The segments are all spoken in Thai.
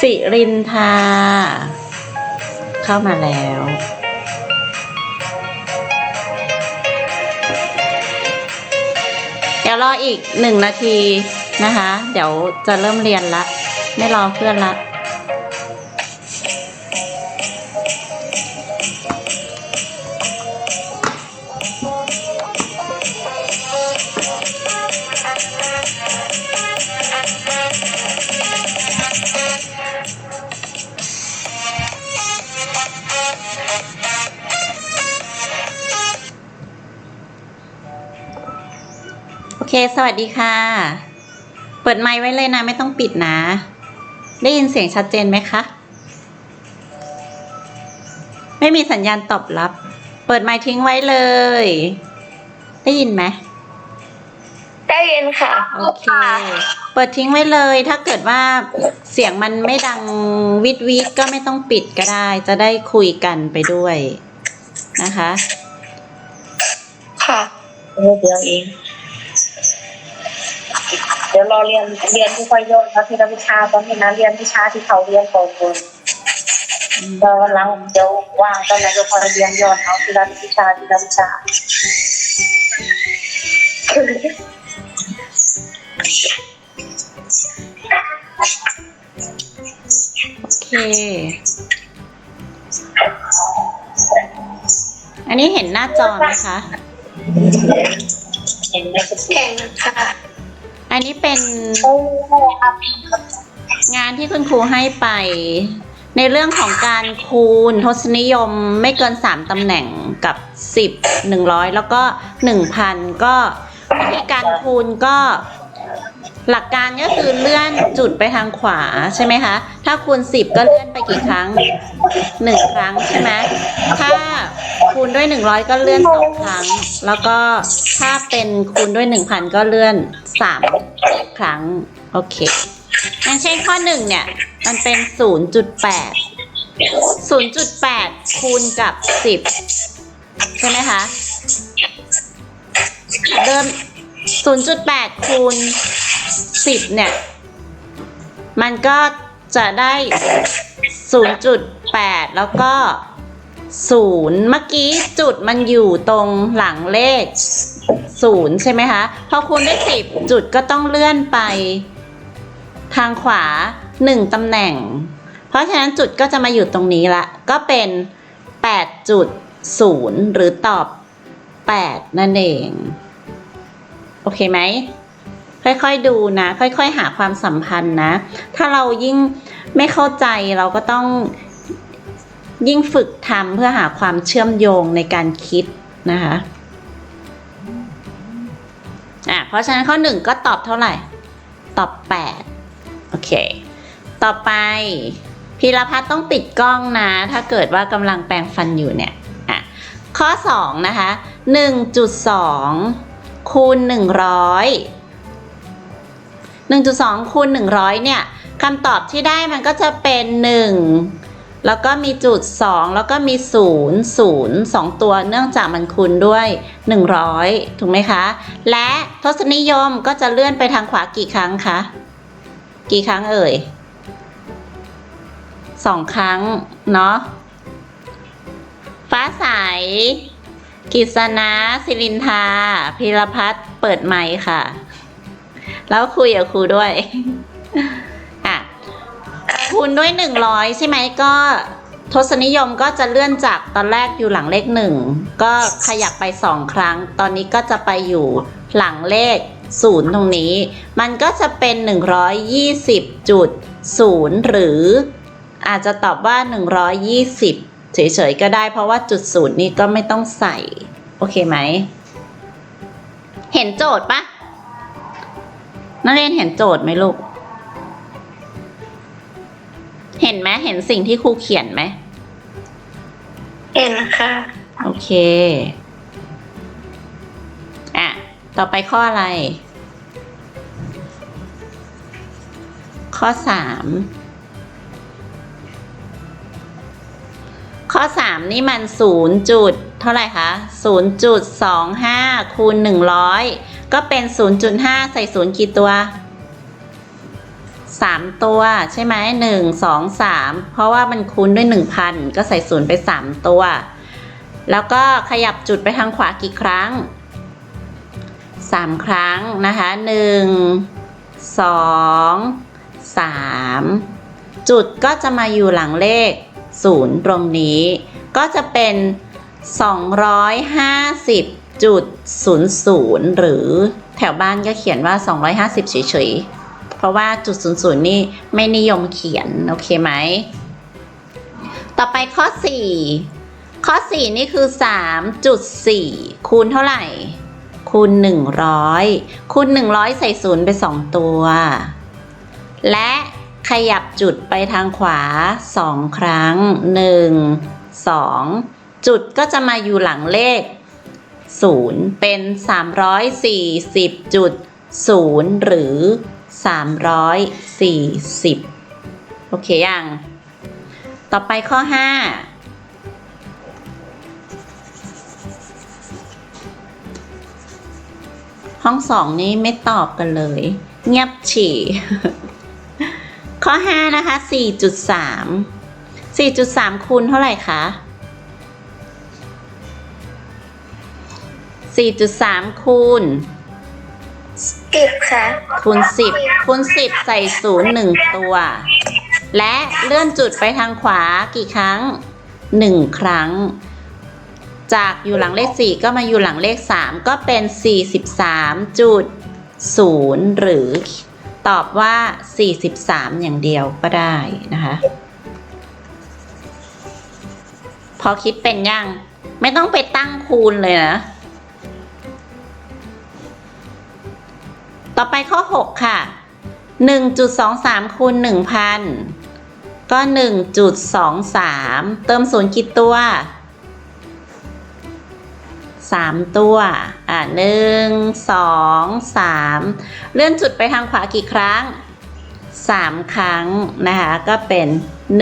สิรินทา เข้ามาแล้ว เดี๋ยวรออีกหนึ่งนาทีนะคะ เดี๋ยวจะเริ่มเรียนละ ไม่รอเพื่อนละ โอเค สวัสดีค่ะ เปิดไมค์ไว้เลยนะ ไม่ต้องปิดนะ ได้ยินเสียงชัดเจนไหมคะ ไม่มีสัญญาณตอบรับ เปิดไมค์ทิ้งไว้เลย ได้ยินไหม ได้ยินค่ะ โอเค เปิดทิ้งไว้เลย ถ้าเกิดว่าเสียงมันไม่ดังวิดวิดก็ไม่ต้องปิดก็ได้ จะได้คุยกันไปด้วยนะคะ ค่ะเออเดี๋ยวเอง เดี๋ยวรอเรียนเรียนที่ค่อยโยนแล้วทีละวิชาตอนนี้นะเรียนวิชาที่เขาเรียนก่อนคนเดี๋ยววันหลังเดี๋ยวว่างตอนไหนก็พอเรียนย้อนเอาทีละวิชาทีละวิชาโอเค อันนี้เห็นหน้าจอไหมคะ เห็นไหมคุณเก่งค่ะ อันนี้เป็นงานที่คุณครูให้ไป ในเรื่องของการคูณทศนิยมไม่เกิน 3ตำแหน่งกับ 10 100 แล้วก็ 1,000 ก็วิธีการคูณก็ หลักการก็คือเลื่อนจุดไปทางขวาใช่ไหมคะ ถ้าคูณ 10 ก็เลื่อนไปกี่ครั้ง 1 ครั้งใช่ไหมถ้าคูณด้วย 100 ก็เลื่อน 2 ครั้ง แล้วก็ถ้าเป็นคูณด้วย 1,000 ก็เลื่อน 3 ครั้ง โอเคอย่างเช่นข้อหนึ่งเนี่ย มันเป็น 0.8 0.8 คูณกับ 10 ใช่ไหมคะเดิม0.8คูณ 10เนี่ย มันก็จะได้0.8แล้วก็0เมื่อกี้จุดมันอยู่ตรงหลังเลข0ใช่ไหมคะ พอคูณด้วย10จุดก็ต้องเลื่อนไป ทางขวา1ตำแหน่ง เพราะฉะนั้นจุดก็จะมาอยู่ตรงนี้ละ ก็เป็น8.0หรือตอบ8นั่นเอง โอเคไหม ค่อยๆดูนะ ค่อยๆ หาความสัมพันธ์นะ ถ้าเรายิ่งไม่เข้าใจเราก็ต้องยิ่งฝึกทำเพื่อหาความเชื่อมโยงในการคิดนะคะอะเพราะฉะนั้นข้อหนึ่งก็ตอบเท่าไหร่ ตอบ8โอเค ต่อไปพีรพัฒน์ต้องปิดกล้องนะ ถ้าเกิดว่ากำลังแปรงฟันอยู่เนี่ยอะข้อ2นะคะ1.2คูณ100 1.2คูณ100 เนี่ยคำตอบที่ได้มันก็จะเป็น 1 แล้วก็มีจุด 2 แล้วก็มี 0 0 2 ตัวเนื่องจากมันคูณด้วย 100 ถูกไหมคะ และทศนิยมก็จะเลื่อนไปทางขวากี่ครั้งคะ กี่ครั้งเอ่ยสองครั้ง เนาะฟ้าใสกิษณะศิรินทาพิรพัฒน์เปิดไมค์ค่ะ แล้วคุยกับครูด้วยอะคูณด้วยหนึ่งร้อยใช่ไหมก็ทศนิยมก็จะเลื่อนจากตอนแรกอยู่หลังเลขหนึ่งก็ขยับไปสองครั้ง ตอนนี้ก็จะไปอยู่หลังเลขศูนย์ตรงนี้ มันก็จะเป็น 120.0 หรืออาจจะตอบว่า 120 เฉยๆก็ได้เพราะว่าจุดศูนย์นี้ก็ไม่ต้องใส่ โอเคไหม เห็นโจทย์ปะ นักเรียนเห็นโจทย์ไหมลูก เห็นไหมเห็นสิ่งที่ครูเขียนไหม เห็นค่ะ โอเค อะ ต่อไปข้ออะไร ข้อสาม ข้อสามนี่มันศูนย์จุด เท่าไหร่คะศูนย์จุดสองห้าคูณหนึ่งร้อย ก็เป็นศูนย์จุดห้าใส่ศูนย์กี่ตัวสามตัวใช่ไหมหนึ่งสองสามเพราะว่ามันคูณด้วยหนึ่งพันก็ใส่ศูนย์ไปสามตัว แล้วก็ขยับจุดไปทางขวากี่ครั้งสามครั้งนะคะหนึ่งสองสามจุดก็จะมาอยู่หลังเลขศูนย์ตรงนี้ ก็จะเป็น 250 จุด00หรือแถวบ้านก็เขียนว่า 250 เฉยๆ เพราะว่าจุด00นี่ไม่นิยมเขียน โอเคไหม ต่อไปข้อ 4 ข้อ 4 นี่คือ 3.4 คูณเท่าไหร่ คูณ 100 คูณ 100 ใส่ศูนย์ไป 2 ตัว และขยับจุดไปทางขวา 2 ครั้ง 1 2 จุดก็จะมาอยู่หลังเลข 0 เป็น 340จุด0หรือ 340 โอเคยัง ต่อไปข้อ 5ห้องสองนี้ไม่ตอบกันเลย เงียบฉี่ ข้อ 5 นะคะ 4.3 4.3 คูณเท่าไหร่คะ 4.3 คูณ สิบค่ะคูณ 10 คูณ 10 ใส่ศูนย์หนึ่งตัว และเลื่อนจุดไปทางขวากี่ครั้ง 1 ครั้ง จากอยู่หลังเลข 4 ก็มาอยู่หลังเลข 3 ก็เป็น 43จุด0หรือตอบว่า 43 อย่างเดียวก็ได้นะคะ พอคิดเป็นยัง ไม่ต้องไปตั้งคูณเลยนะ ต่อไปข้อ 6 ค่ะ 1.23คูณ1,000 ก็ 1.23 เติมศูนย์กี่ตัว 3 ตัว อะ1 2 3เลื่อนจุดไปทางขวากี่ครั้ง 3 ครั้งนะคะ ก็เป็น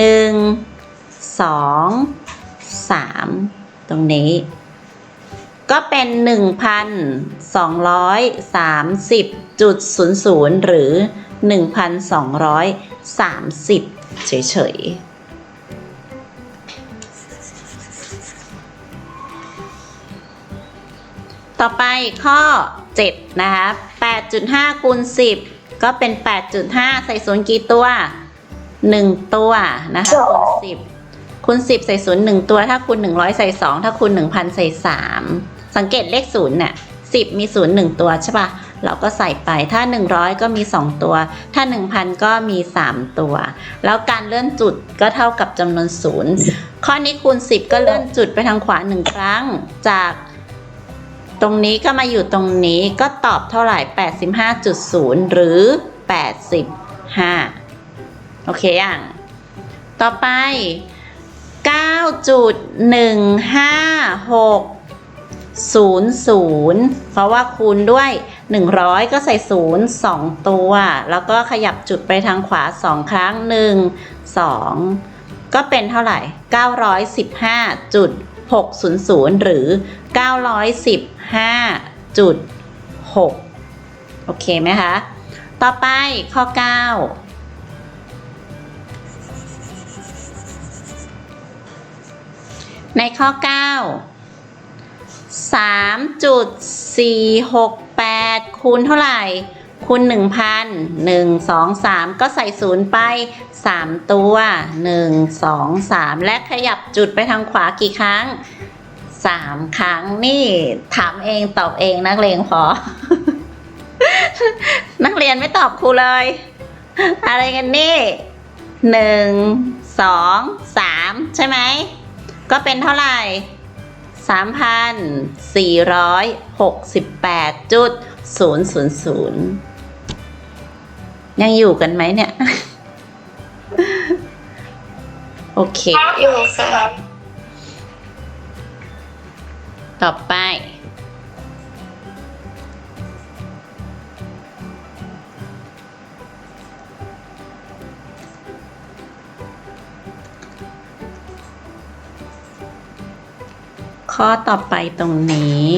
1 2 3 ตรงนี้ ก็เป็น 1,230.00 หรือ 1,230 เฉยๆต่อไปข้อ 7 นะคะ 8.5คูณ10 ก็เป็น 8.5 ใส่ศูนย์กี่ตัว 1 ตัวนะคะคูณ10คูณ10 ใส่ศูนย์หนึ่งตัว ถ้าคูณ100 ใส่ 2 ถ้าคูณ 1,000 ใส่ 3 สังเกตเลขศูนย์เนี่ย10มีศูนย์หนึ่งตัวใช่ปะเราก็ใส่ไปถ้า 100 ก็มี 2 ตัว ถ้า 1,000 ก็มี 3 ตัว แล้วการเลื่อนจุดก็เท่ากับจำนวนศูนย์ข้อนี้คูณ 10 ก็เลื่อนจุดไปทางขวา 1 ครั้ง จากตรงนี้ก็มาอยู่ตรงนี้ก็ตอบเท่าไหร่ 85.0 หรือ 85 โอเคอยังต่อไป 00 เพราะว่าคูณด้วย 100 ก็ใส่ 0 2 ตัว แล้วก็ขยับจุดไปทางขวา 2 ครั้ง 1 2 ก็เป็นเท่าไหร่ 915.600 หรือ 915.6 โอเคไหมคะ ต่อไปข้อ 9ในข้อ 9 3.468 คูณเท่าไหร่ คูณ 1,000 1 2 3 ก็ใส่ศูนย์ไป 3 ตัว 1 2 3 และขยับจุดไปทางขวากี่ครั้ง 3 ครั้งนี่ถามเองตอบเองนักเรียนพอ นักเรียนไม่ตอบครูเลย อะไรกันนี่หนึ่งสองสามใช่ไหม ก็เป็นเท่าไหร่ 3,468.000 ยังอยู่กันไหมเนี่ย โอเค อยู่ค่ะ ต่อไป ข้อต่อไปตรงนี้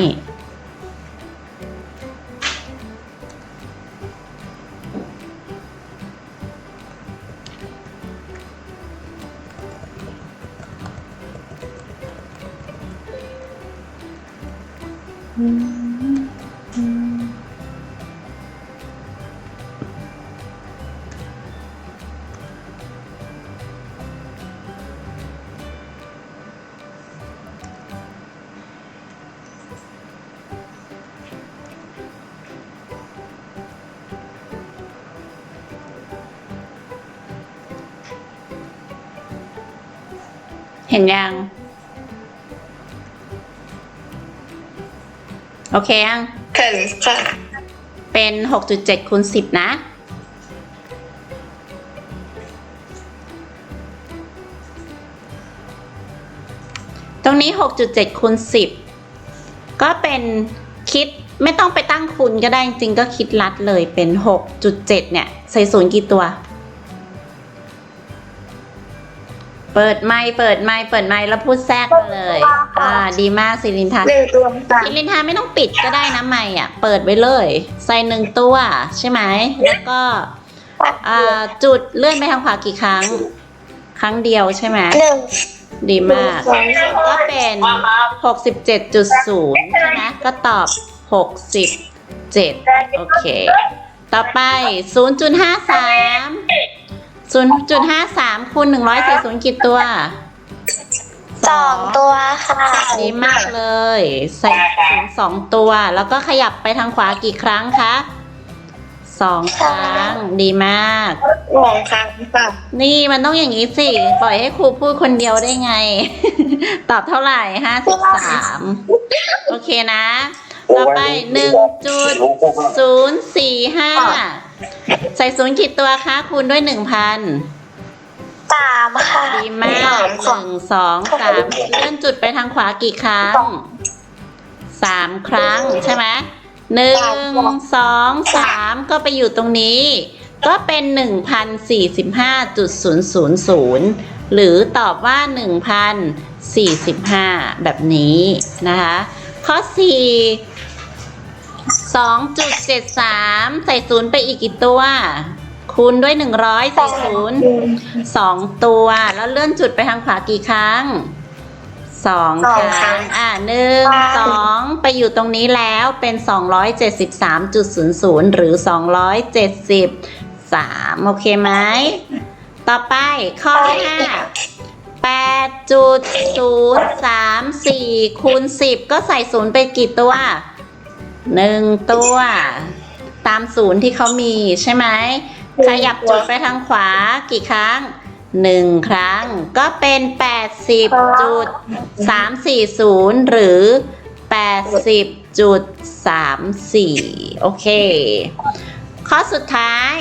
เห็นยัง โอเคยัง เห็นค่ะเป็น6.7คูณ10นะ ตรงนี้6.7คูณ10ก็เป็นคิดไม่ต้องไปตั้งคูณก็ได้จริงๆก็คิดลัดเลยเป็น6.7เนี่ย ใส่ศูนย์กี่ตัว เปิดไมค์เปิดไมค์เปิดไมค์แล้วพูดแทรกมาเลย อ่า ดีมากสิรินทาหนึ่งตัวค่ะอิลินทาไม่ต้องปิดก็ได้นะไม่อะ เปิดไว้เลย ใส่หนึ่งตัวใช่ไหม แล้วก็ อ่า จุดเลื่อนไปทางขวากี่ครั้ง ครั้งเดียวใช่ไหมหนึ่งดีมากสองสามก็เป็น67.0ใช่ไหมก็ตอบ67โอเค ต่อไป 0.53 0.53คูณ100ใส่ศูนย์กี่ตัวสองตัวค่ะดีมากเลย ใส่ศูนย์สองตัว แล้วก็ขยับไปทางขวากี่ครั้งคะสองครั้งดีมากสองครั้งค่ะนี่มันต้องอย่างนี้สิ ปล่อยให้ครูพูดคนเดียวได้ไง ตอบเท่าไหร่ห้าสิบสามโอเคนะ ต่อไปหนึ่งจุดศูนย์สี่ห้า ใส่ศูนย์กี่ตัวคะคูณด้วยหนึ่งพันสามค่ะดีมากหนึ่งสองสามเลื่อนจุดไปทางขวากี่ครั้งสามครั้งใช่ไหมหนึ่งสองสามก็ไปอยู่ตรงนี้ ก็เป็นหนึ่งพันสี่สิบห้าจุดศูนย์ศูนย์ศูนย์หรือตอบว่าหนึ่งพันสี่สิบห้าแบบนี้นะคะ ข้อสี่ สองจุดเจ็ดสามใส่ศูนย์ไปอีกกี่ตัว คูณด้วยหนึ่งร้อยใส่ศูนย์สองตัว แล้วเลื่อนจุดไปทางขวากี่ครั้งสองคสองครั้รั้ง งอ่าหนึ่งค่ะสองไปอยู่ตรงนี้แล้วเป็นสองร้อยเจ็ดสิบสามจุดศูนย์ศูนย์หรือสองร้อยเจ็ดสิบสามโอเคไหม ต่อไปข้อที่ห้าแปดจุดศูนย์สามสี่คูณสิบก็ใส่ศูนย์ไปกี่ตัว หนึ่งตัว ตามศูนย์ที่เขามีใช่ไหมขยับจุดไปทางขวากี่ครั้งหนึ่งครั้งก็เป็น80จุด340หรือ80จุด34โอเค ข้อสุดท้าย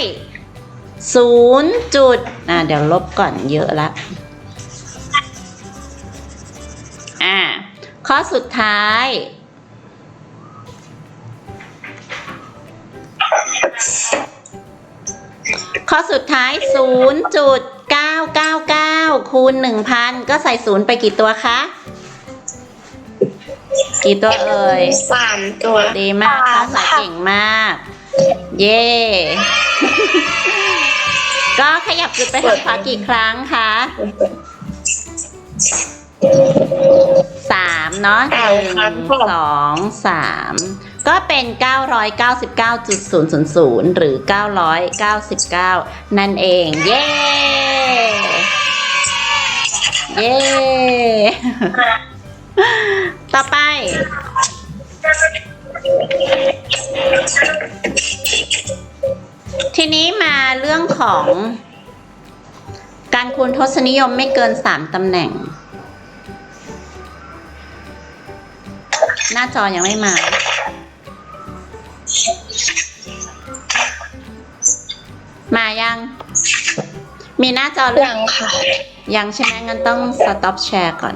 0จุดอ่าเดี๋ยวลบก่อนเยอะละอ่าข้อสุดท้าย ข้อสุดท้าย 0.999 คูณ 1,000 ก็ใส่ศูนย์ไปกี่ตัวคะ กี่ตัวเอ่ย สามตัว ดีมากค่ะสายเก่งมาก เย่ก็ขยับจุดไปทางขวากี่ครั้งคะ สามเนาะหนึ่งสองสามก็เป็น 999.000 หรือ 999 นั่นเอง เย้ เย้ ต่อไป ทีนี้มาเรื่องของ การคูณทศนิยมไม่เกิน 3 ตำแหน่ง หน้าจอยังไม่มา มายัง มีหน้าจอหรือยังค่ะ ยังใช่ไหมงั้นต้อง stop share ก่อน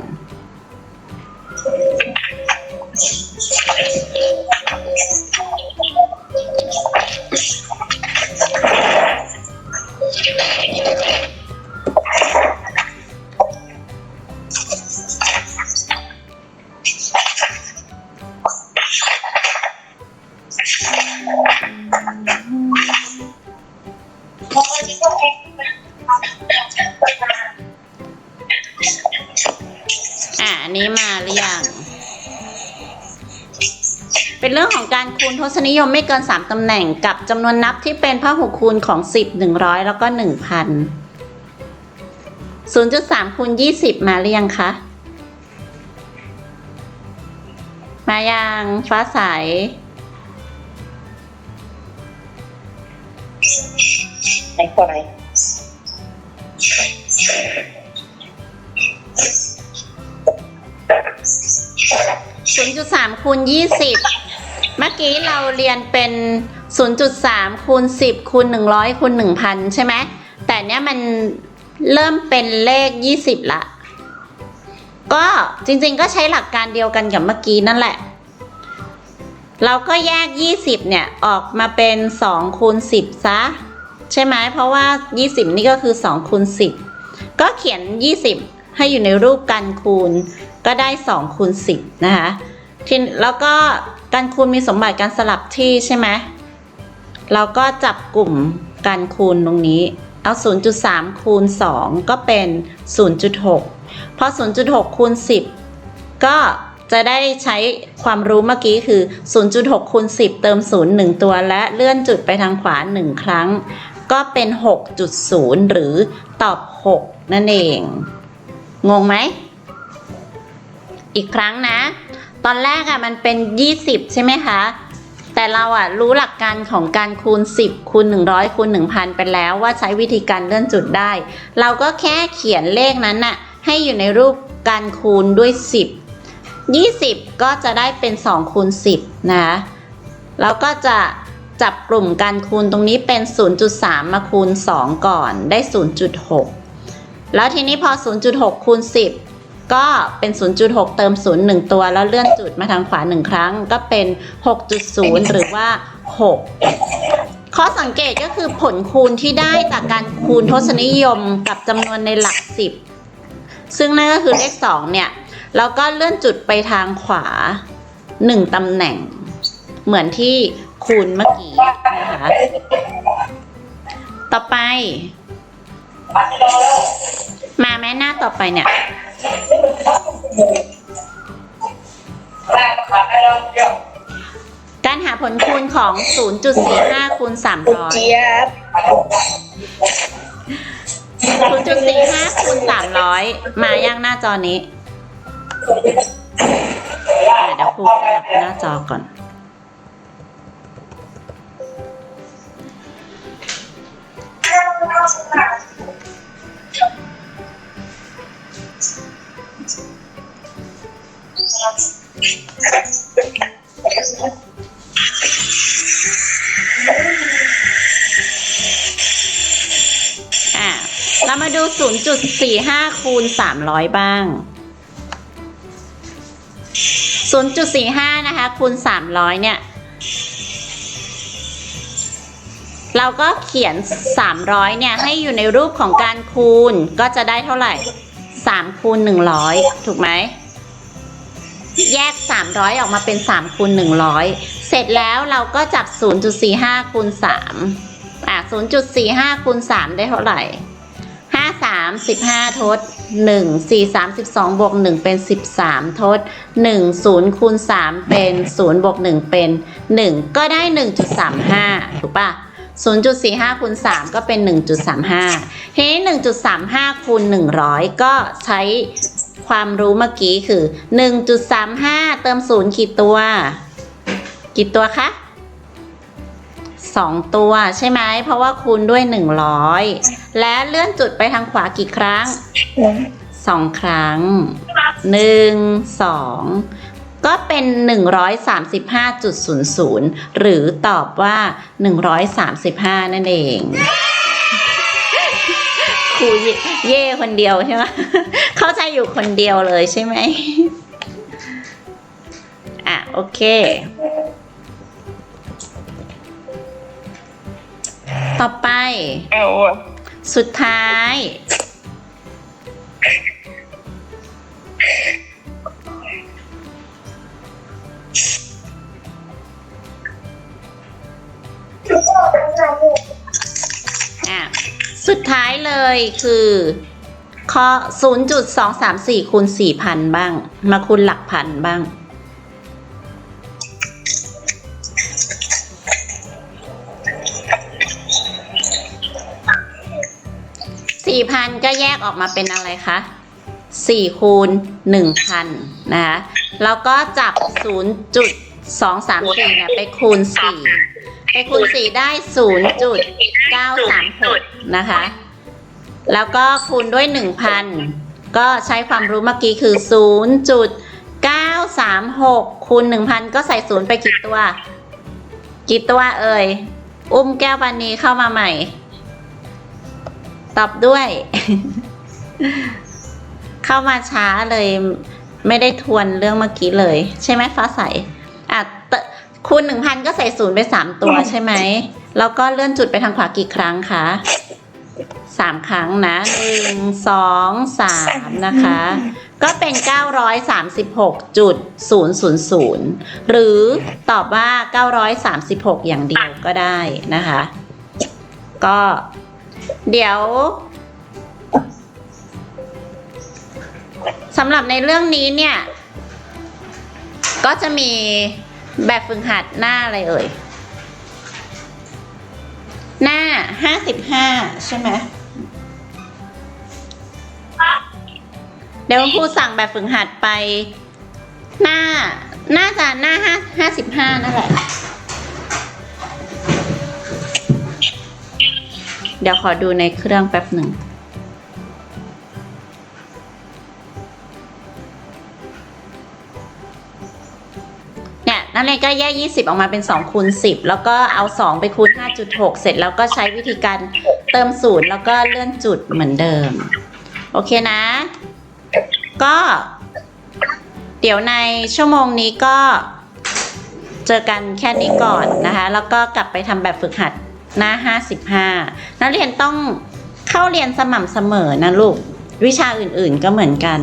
นิยมไม่เกิน 3 ตำแหน่งกับจำนวนนับที่เป็นพหุคูณของ 10 100 แล้วก็ 1,000 0.3คูณ20 มาหรือยังคะ มายังฟ้าใส ไหนคนไหน0.3คูณ20 เมื่อกี้เราเรียนเป็น 0.3 คูณ 10 คูณ 100 คูณ 1,000 ใช่ไหม แต่เนี้ยมันเริ่มเป็นเลข 20 ละ ก็จริงๆก็ใช้หลักการเดียวกันกับเมื่อกี้นั่นแหละ เราก็แยก 20 เนี่ย ออกมาเป็น 2 คูณ 10 ซะ ใช่ไหม เพราะว่า 20 นี่ก็คือ 2 คูณ 10 ก็เขียน 20 ให้อยู่ในรูปการคูณ ก็ได้ 2 คูณ 10 นะคะทีแล้วก็ การคูณมีสมบัติการสลับที่ใช่ไหมเราก็จับกลุ่มการคูณตรงนี้ เอา 0.3 คูณ 2 ก็เป็น 0.6พอ0.6 คูณ 10 ก็จะได้ใช้ความรู้เมื่อกี้คือ 0.6 คูณ 10 เติม 0 1 ตัวและเลื่อนจุดไปทางขวา 1 ครั้ง ก็เป็น 6.0 หรือตอบ 6 นั่นเอง งงไหม อีกครั้งนะ ตอนแรกอะมันเป็น 20 ใช่ไหมคะ แต่เราอะรู้หลักการของการคูณ 10 คูณ 100 คูณ 1,000 ไปแล้วว่าใช้วิธีการเลื่อนจุดได้ เราก็แค่เขียนเลขนั้นน่ะให้อยู่ในรูปการคูณด้วย 10 20 ก็จะได้เป็น 2 คูณ 10นะคะแล้วก็จะจับกลุ่มการคูณตรงนี้เป็น 0.3 มาคูณ 2 ก่อนได้ 0.6 แล้วทีนี้พอ 0.6 คูณ 10 ก็เป็น 0.6 เติม 0 1 ตัว แล้วเลื่อนจุดมาทางขวา 1 ครั้ง ก็เป็น 6.0 หรือว่า 6 ข้อสังเกตก็คือผลคูณที่ได้จากการคูณทศนิยมกับจำนวนในหลัก 10 ซึ่งนั่นก็คือเลข 2 เนี่ย แล้วก็เลื่อนจุดไปทางขวา 1ตำแหน่ง เหมือนที่คูณเมื่อกี้นะคะ ต่อไป มาแม่หน้าต่อไปเนี่ย การหาผลคูณของ 0.45 คูณ 300เจี๊ยบ0.45คูณ300 มายังหน้าจอนี้อะเดี๋ยวครูสลับหน้าจอก่อน อะเรามาดู 0.45 คูณ 300 บ้าง 0.45 นะคะ คูณ 300 เนี่ย เราก็เขียน 300 เนี่ย ให้อยู่ในรูปของการคูณ ก็จะได้เท่าไหร่ 3 คูณ 100 ถูกไหม แยก 300 ออกมาเป็น3คูณ100 เสร็จแล้วเราก็จับ 0.45คูณ3อะ0.45คูณ3ได้เท่าไหร่ 5 3 15 ทด 1 4 3 12บวก1เป็น 13 ทด 1 0คูณ3เป็น 0บวก1เป็น 1 ก็ได้ 1.35 ถูกปะ0.45คูณ3ก็เป็น 1.35ทีนี้1.35คูณ100 ก็ใช้ ความรู้เมื่อกี้คือ 1.35 เติม0กี่ตัว กี่ตัวคะสองตัวใช่ไหม เพราะว่าคูณด้วย 100 และเลื่อนจุดไปทางขวากี่ครั้งสองครั้งหนึ่งสองก็เป็น 135.00 หรือตอบว่า 135 นั่นเอง รูเยเย่คนเดียวใช่ไหมเข้าใจอยู่คนเดียวเลยใช่ไหมอะโอเค ต่อไปเอาสุดท้าย ยคือข้อ0.234คูณ4,000 บ้าง มาคูณหลักพันบ้าง สี่พันก็แยกออกมาเป็นอะไรคะสี่คูณหนึ่งพันนะคะแล้วก็จับศูนย์จุดสองสามสี่เนี่ยไปคูณสี่ไปคูณสี่ได้ศูนย์จุดเก้าสามหกนะคะ แล้วก็คูณด้วยหนึ่งพันก็ใช้ความรู้เมื่อกี้คือศูนย์จุดเก้าสามหกคูณหนึ่งพันก็ใส่ศูนย์ไปกี่ตัว กี่ตัวเอ่ย อุ้มแก้วบานีเข้ามาใหม่ ตอบด้วย เข้ามาช้าเลย ไม่ได้ทวนเรื่องเมื่อกี้เลย ใช่ไหมฟ้าใสอะคูณหนึ่งพันก็ใส่ศูนย์ไปสามตัวใช่ไหม แล้วก็เลื่อนจุดไปทางขวากี่ครั้งคะ สามครั้งนะหนึ่งสองสามนะคะ ก็เป็น 936.000 หรือตอบว่า 936 อย่างเดียวก็ได้นะคะ ก็เดี๋ยวสำหรับในเรื่องนี้เนี่ย ก็จะมีแบบฝึกหัดหน้าอะไรเอ่ย หน้า 55 ใช่ไหม เดี๋ยวครูสั่งแบบฝึกหัดไป หน้า น่าจะหน้าห้าห้าสิบห้านั่นแหละ เดี๋ยวขอดูในเครื่องแป๊บหนึ่งเนี่ยนั่นเลยก็แยก 20 ออกมาเป็น2คูณ10 แล้วก็เอา 2 ไปคูณ 5.6 เสร็จแล้วก็ใช้วิธีการเติมศูนย์แล้วก็เลื่อนจุดเหมือนเดิม โอเคนะ ก็ เดี๋ยวในชั่วโมงนี้ก็เจอกันแค่นี้ก่อนนะคะ แล้วก็กลับไปทำแบบฝึกหัดหน้า 55 นักเรียนต้องเข้าเรียนสม่ำเสมอนะลูก วิชาอื่นๆก็เหมือนกัน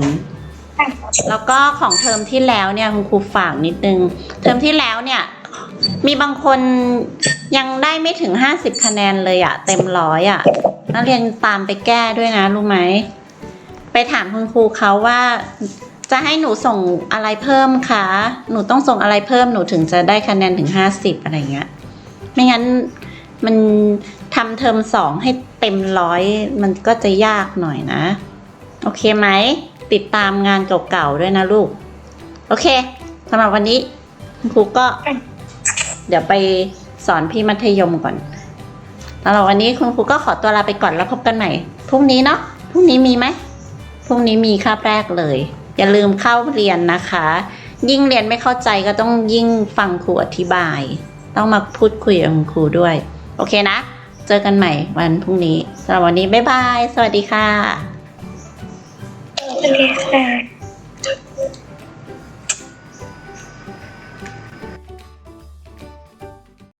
แล้วก็ของเทอมที่แล้วเนี่ยคุณครูฝากนิดนึง เทอมที่แล้วเนี่ย มีบางคนยังได้ไม่ถึง 50 คะแนนเลยอะเต็มร้อยอะนักเรียนตามไปแก้ด้วยนะรู้ไหม ไปถามคุณครูเขาว่า จะให้หนูส่งอะไรเพิ่มคะ หนูต้องส่งอะไรเพิ่มหนูถึงจะได้คะแนนถึง50อะไรเงี้ย ไม่งั้นมันทำเทอมสองให้เต็มร้อยมันก็จะยากหน่อยนะ โอเคไหม ติดตามงานเก่าๆด้วยนะลูก โอเคสำหรับวันนี้คุณครูก็ เดี๋ยวไปสอนพี่มัธยมก่อนสำหรับวันนี้คุณครูก็ขอตัวลาไปก่อนแล้วพบกันใหม่พรุ่งนี้เนาะพรุ่งนี้มีไหมพ รุ่งนี้มีคาบแรกเลย อย่าลืมเข้าเรียนนะคะ ยิ่งเรียนไม่เข้าใจก็ต้องยิ่งฟังครูอธิบาย ต้องมาพูดคุยกับครูด้วย โอเคนะ เจอกันใหม่วันพรุ่งนี้สำหรับวันนี้บ๊ายบาย สวัสดีค่ะ สวัสดีค่ะ